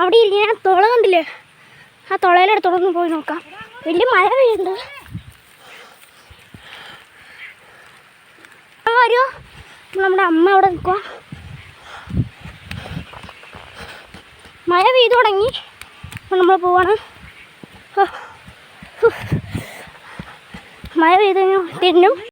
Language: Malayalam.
അവിടെ ഇല്ല ഞാൻ തുള കണ്ടില്ലേ? ആ തുളയിലെടുത്തോളൊന്ന് പോയി നോക്കാം. വലിയ മഴ പെയ്യുന്നുണ്ട്. വരുമോ നമ്മുടെ അമ്മ അവിടെ നിൽക്കുക മഴ പെയ്തു തുടങ്ങി. നമ്മൾ പോവാണ്. മഴ പെയ്ത് കഴിഞ്ഞാൽ തിന്നും.